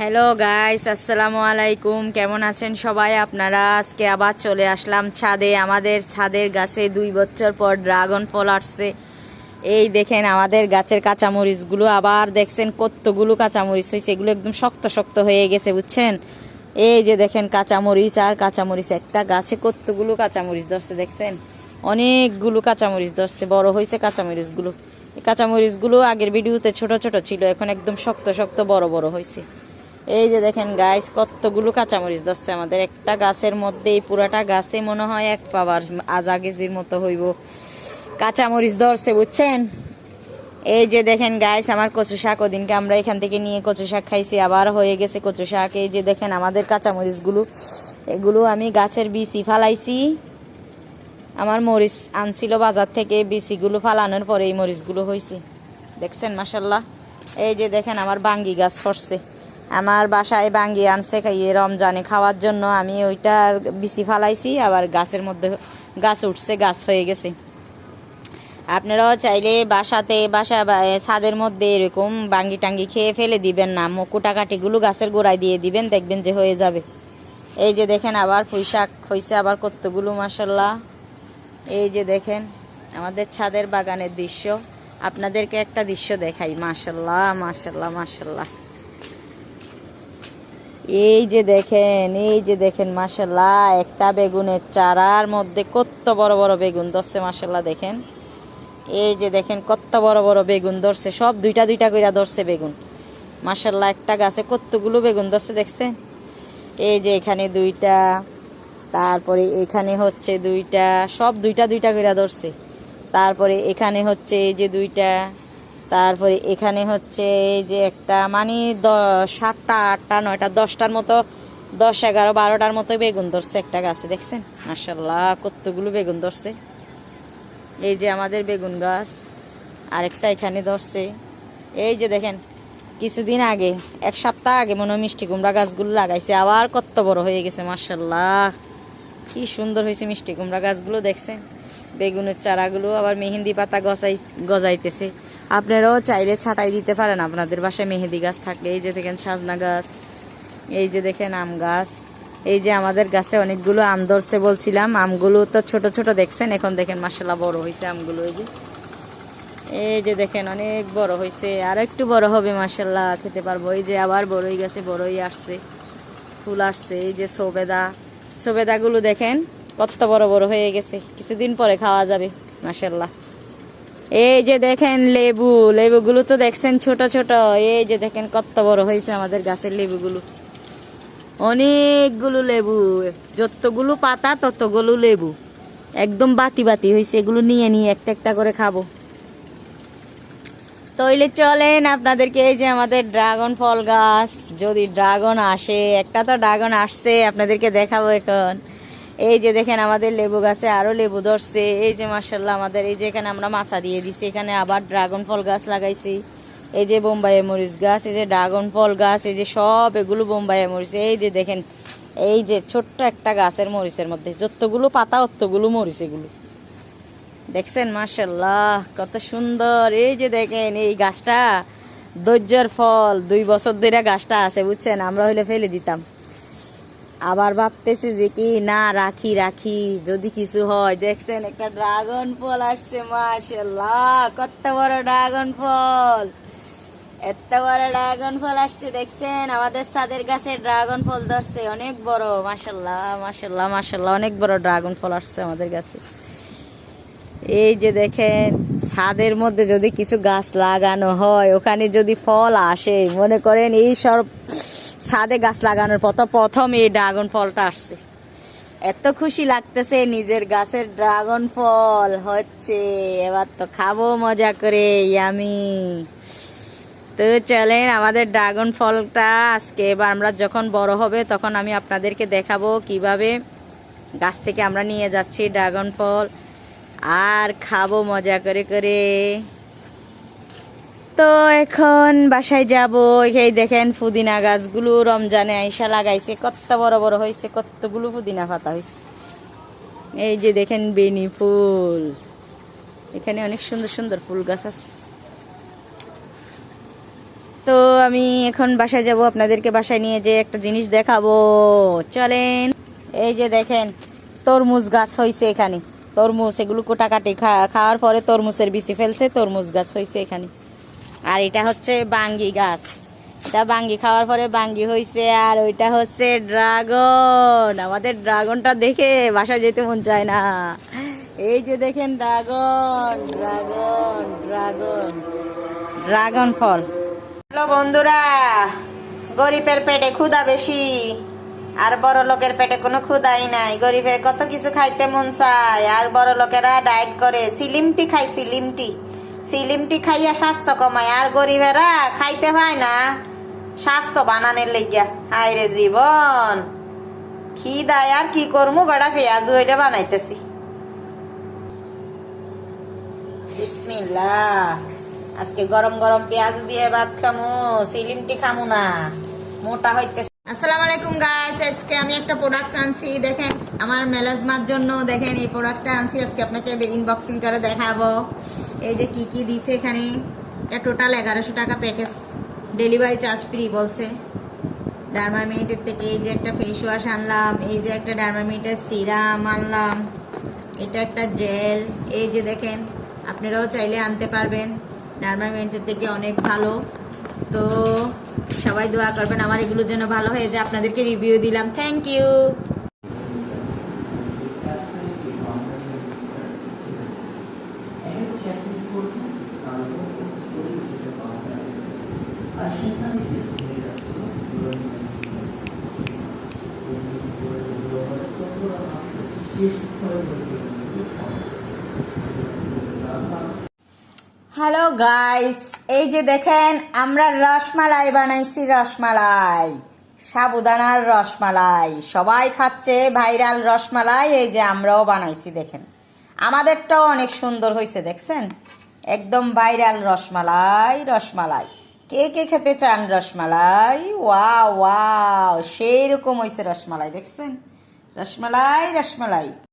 Hello guys আসসালামু আলাইকুম কেমন আছেন সবাই? আপনারা আজকে আবার চলে আসলাম ছাদে, আমাদের ছাদের গাছে দুই বছর পর ড্রাগন ফল আসছে। এই দেখেন আমাদের গাছের কাঁচামরিচগুলো আবার দেখছেন কতগুলো কাঁচামরিচ হয়েছে, এগুলো একদম শক্ত শক্ত হয়ে গেছে, বুঝছেন? এই যে দেখেন কাঁচামরিচ আর কাঁচামরিচ, একটা গাছে কতগুলো কাঁচামরিচ ধরছে, দেখছেন? অনেকগুলো কাঁচামরিচ ধরছে, বড় হয়েছে কাঁচামরিচগুলো। এই কাঁচামরিচগুলো আগের ভিডিওতে ছোট ছোট ছিল, এখন একদম শক্ত শক্ত বড় বড় হয়েছে। এই যে দেখেন গাছ কতগুলো কাঁচামরিচ ধরছে আমাদের। একটা গাছের মধ্যে এই পুরাটা গাছে মনে হয় এক পাবার আজা কেজির মতো হইব। কাঁচামরিচ ধরছে, বুঝছেন? এই যে দেখেন গাইস আমার কচু শাক ওদিনকে আমরা এখান থেকে নিয়ে কচু শাক খাইছি, আবার হয়ে গেছে কচু শাক। এই যে দেখেন আমাদের কাঁচামরিচগুলো, এগুলো আমি গাছের বিচি ফালাইছি। আমার মরিচ আনছিল বাজার থেকে, বিচিগুলো ফালানোর পরে এই মরিচগুলো হয়েছে দেখছেন মাসাল্লাহ এই যে দেখেন আমার বাঙ্গি গাছ ফসছে আমার বাসায় বাঙ্গি আনছে, খাইয়ে রমজানে খাওয়ার জন্য আমি ওইটার বিচি ফালাইছি, আবার গাছের মধ্যে গাছ উঠছে, গাছ হয়ে গেছে। আপনারাও চাইলে বাসাতে, বাসা ছাদের মধ্যে এরকম বাঙ্গি টাঙ্গি খেয়ে ফেলে দিবেন না কাটিগুলো গাছের গোড়ায় দিয়ে দিবেন, দেখবেন যে হয়ে যাবে। এই যে দেখেন আবার পুঁই শাক হয়েছে আবার কতগুলো মাসাল্লাহ এই যে দেখেন, আমাদের ছাদের বাগানের দৃশ্য। আপনাদেরকে একটা দৃশ্য দেখাই মাসাল্লাহ মাসাল্লাহ মাসাল্লাহ এই যে দেখেন, এই যে দেখেন মাসাল্লাহ একটা বেগুনের চারার মধ্যে কত বড় বড় বেগুন ধরছে মাসাল্লাহ দেখেন। এই যে দেখেন, কত বড় বড় বেগুন ধরছে, সব দুইটা দুইটা কইরা ধরছে বেগুন। মাসাল্লাহ একটা গাছে কতগুলো বেগুন ধরছে দেখছেন? এই যে এখানে দুইটা, তারপরে এখানে হচ্ছে দুইটা, সব দুইটা দুইটা কইরা ধরছে। তারপরে এখানে হচ্ছে এই যে দুইটা তারপরে এখানে হচ্ছে এই যে একটা মানে সাতটা, আটটা, নয়টা, দশটার মতো, দশ, এগারো, বারোটার মতো বেগুন ধরছে একটা গাছে, দেখছেন? মাসাল্লাহ কতগুলো বেগুন ধরছে। এই যে আমাদের বেগুন গাছ, আরেকটা এখানে ধরছে। এই যে দেখেন, কিছুদিন আগে, এক সপ্তাহ আগে মনে হয় মিষ্টি কুমড়া গাছগুলো লাগাইছে, আবার কত বড় হয়ে গেছে মার্শাল্লাহ কি সুন্দর হয়েছে মিষ্টি কুমড়া গাছগুলো, দেখছেন? বেগুনের চারাগুলো আবার মেহেন্দি পাতা গজাই, গজাইতেছে। আপনারাও চাইলে ছাটাই দিতে পারেন। আপনাদের বাসায় মেহেদি গাছ থাকলে এই যে দেখেন সাজনা গাছ, এই যে দেখেন আম গাছ, এই যে আমাদের গাছে অনেকগুলো আম ধরছে বলছিলাম। আমগুলো তো ছোট ছোট দেখছেন, এখন দেখেন মাসাল্লাহ বড় হয়েছে আমগুলো এই যে। এই যে দেখেন অনেক বড় হয়েছে আর একটু বড় হবে মাসাল্লাহ খেতে পারব। এই যে আবার বড়ই গেছে, বড়ই আসছে, ফুল আসছে, এই যে সবেদা, সবেদাগুলো দেখেন কত বড় বড় হয়ে গেছে, কিছুদিন পরে খাওয়া যাবে মাসাল্লাহ এই যে দেখেন লেবু, লেবুগুলো তো দেখছেন ছোট ছোট। এই যে দেখেন কত বড় হয়েছে আমাদের গাছের লেবুগুলো। অনেকগুলো লেবু, যতগুলো পাতা ততগুলো লেবু। একদম বাতি বাতি হয়েছে, এগুলো নিয়ে নিয়ে একটা একটা করে খাব। তৈলে চলেন আপনাদেরকে, এই যে আমাদের ড্রাগন ফল গাছ, যদি ড্রাগন আসে, একটা তো ড্রাগন আসছে, আপনাদেরকে দেখাবো এখন। এই যে দেখেন আমাদের লেবু গাছে আরও লেবু ধরছে। এই যে মার্শাল্লাহ আমাদের, এই যে এখানে আমরা মাছা দিয়ে দিছি। এখানে আবার ড্রাগন ফল গাছ লাগাইছি। এই যে বোম্বাই মরিচ গাছ, এই যে ড্রাগন ফল গাছ, এই যে সব এগুলো বোম্বাই মরিচ। এই যে দেখেন, এই যে ছোট্ট একটা গাছের মরিচের মধ্যে, যতগুলো পাতা, অতগুলো মরিচ এগুলো। দেখছেন? মার্শাল্লাহ কত সুন্দর। এই যে দেখেন, এই গাছটা ধৈর্যের ফল, দুই বছর ধরে গাছটা আছে, বুঝছেন? আমরা হইলে ফেলে দিতাম। আবার ভাবতেছি যে কি, না, রাখি রাখি, যদি কিছু হয়। দেখছেন, একটা ড্রাগন ফল আসছে মার্শাল্লাহ কত বড় ড্রাগন ফল এত বড় ড্রাগন ফল আসছে, দেখছেন, আমাদের সাদের গাছে ড্রাগন ফল ধরছে, অনেক বড় মার্শাল্লাহ মার্শাল্লাহ মার্শাল্লাহ অনেক বড় ড্রাগন ফল আসছে আমাদের গাছে। এই যে দেখেন, ছাদের মধ্যে যদি কিছু গাছ লাগানো হয়, ওখানে যদি ফল আসে, মনে করেন এই সব ছাদে গাছ লাগানোর পর প্রথম এই ড্রাগন ফলটা আসছে। এত খুশি লাগতেছে নিজের গাছের ড্রাগন ফল হচ্ছে, এবার তো খাব মজা করে আমি তো চলেন আমাদের ড্রাগন ফলটা আজকে, এবার আমরা যখন বড় হবে তখন আমি আপনাদেরকে দেখাবো কীভাবে গাছ থেকে আমরা নিয়ে যাচ্ছি ড্রাগন ফল, আর খাব মজা করে করে। তো এখন বাসায় যাব। এই দেখেন পুদিনা গাছগুলো রমজানে আইসা লাগাইছে। কত বড় বড় হয়েছে কতগুলো পুদিনা পাতা হয়েছে এই যে দেখেন বেনি ফুল। এখানে অনেক সুন্দর সুন্দর ফুল গাছ আছে। তো আমি এখন বাসায় যাব, আপনাদেরকে বাসায় নিয়ে যে একটা জিনিস দেখাবো। চলেন। এই যে দেখেন, তরমুজ গাছ হয়েছে এখানে। তরমুজ, এগুলো কোটাকাটি খাওয়ার পরে তরমুজের বিচি ফেলছে, তরমুজ গাছ হয়েছে এখানে। আর এটা হচ্ছে বাঙ্গি গাছ। এটা বাঙ্গি খাওয়ার পরে বাঙ্গি হয়েছে আর ওইটা হচ্ছে ড্রাগন। আমাদের ড্রাগনটা দেখে বাসায় যেতে মন চায় না। এই যে দেখেন ড্রাগন ড্রাগন ড্রাগন ড্রাগন ফল। হ্যালো বন্ধুরা, গরিবের পেটে ক্ষুধা বেশি, আর বড় লোকের পেটে কোনো ক্ষুধাই নাই। গরিবের কত কিছু খাইতে মন চায়, আর বড় লোকেরা ডায়েট করে, সিলিমটি খায়, সিলিমটি। সিলিমটি খাইয়া স্বাস্থ্য কমায়, আর গরিবেরা খাইতে পায় না। স্বাস্থ্য বানানের লেগিয়া। হায় রে জীবন, কি খিদায় আর কি করমু? গড়া পেঁয়াজ ওইটা বানাইতেছি। আজকে গরম গরম পেঁয়াজ দিয়ে ভাত খামু, সিলিমটি খামু না। মোটা হইতে আসসালামু আলাইকুম গাইস আজকে আমি একটা প্রোডাক্ট আনছি। দেখেন, আমার মেলাজমার জন্য দেখেন এই প্রোডাক্টটা আনছি। আজকে আপনাকে ইনবক্সিং করে দেখাবো। এই যে কি কি দিছে এখানে। এটা টোটাল এগারোশো টাকা প্যাকেজ ডেলিভারি চার্জ ফ্রি বলছে। ডার্মামিটের থেকে এই যে একটা ফেস ওয়াশ আনলাম, এই যে একটা ডার্মামিটের সিরাম আনলাম, এটা একটা জেল এই যে দেখেন, আপনারাও চাইলে আনতে পারবেন। ডার্মামিটের থেকে অনেক ভালো। তো সবাই দোয়া করবেন, আমার এগুলোর জন্য ভালো হয়ে যায়। আপনাদেরকে রিভিউ দিলাম। থ্যাংক ইউ হ্যালো গাইস এই যে দেখেন, আমরা রসমালাই বানাইছি, রসমালাই। সাবুদানার রসমালাই। সবাই খাচ্ছে ভাইরাল রসমালাই, এই যে আমরাও বানাইছি, দেখেন। আমাদেরটাও অনেক সুন্দর হয়েছে দেখছেন? একদম ভাইরাল রসমালাই রসমালাই। কে কে খেতে চান রসমালাই? ওয়া ওয়াও সেই রকম হয়েছে রসমালাই, দেখছেন? রসমালাই রসমালাই।